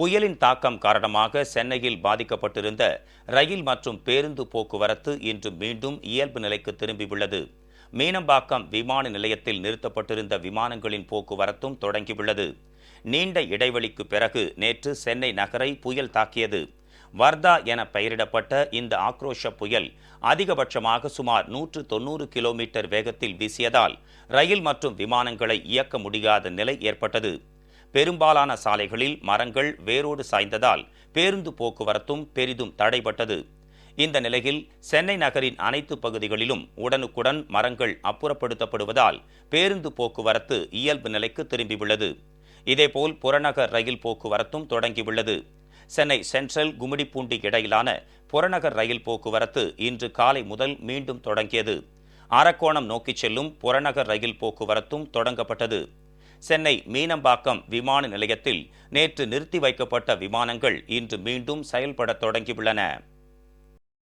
புயலின் தாக்கம் காரணமாக சென்னையில் பாதிக்கப்பட்டிருந்த ரயில் மற்றும் பேருந்து போக்குவரத்து இன்று மீண்டும் இயல்பு நிலைக்கு திரும்பியுள்ளது. மீனம்பாக்கம் விமான நிலையத்தில் நிறுத்தப்பட்டிருந்த விமானங்களின் போக்குவரத்தும் தொடங்கியுள்ளது. நீண்ட இடைவெளிக்கு பிறகு நேற்று சென்னை நகரை புயல் தாக்கியது. வர்தா என பெயரிடப்பட்ட இந்த ஆக்ரோஷ புயல் அதிகபட்சமாக சுமார் நூற்று தொண்ணூறு கிலோமீட்டர் வேகத்தில் வீசியதால் ரயில் மற்றும் விமானங்களை இயக்க முடியாத நிலை ஏற்பட்டது. பெரும்பாலான சாலைகளில் மரங்கள் வேரோடு சாய்ந்ததால் பேருந்து போக்குவரத்தும் பெரிதும் தடைபட்டது. இந்த நிலையில் சென்னை நகரின் அனைத்து பகுதிகளிலும் உடனுக்குடன் மரங்கள் அப்புறப்படுத்தப்படுவதால் பேருந்து போக்குவரத்து இயல்பு நிலைக்கு திரும்பியுள்ளது. இதேபோல் புறநகர் ரயில் போக்குவரத்தும் தொடங்கியுள்ளது. சென்னை சென்ட்ரல் கும்மிடிப்பூண்டி இடையிலான புறநகர் ரயில் போக்குவரத்து இன்று காலை முதல் மீண்டும் தொடங்கியது. அரக்கோணம் நோக்கிச் செல்லும் புறநகர் ரயில் போக்குவரத்தும் தொடங்கப்பட்டது. சென்னை மீனம்பாக்கம் விமான நிலையத்தில் நேற்று நிறுத்தி வைக்கப்பட்ட விமானங்கள் இன்று மீண்டும் செயல்பட தொடங்கியுள்ளன.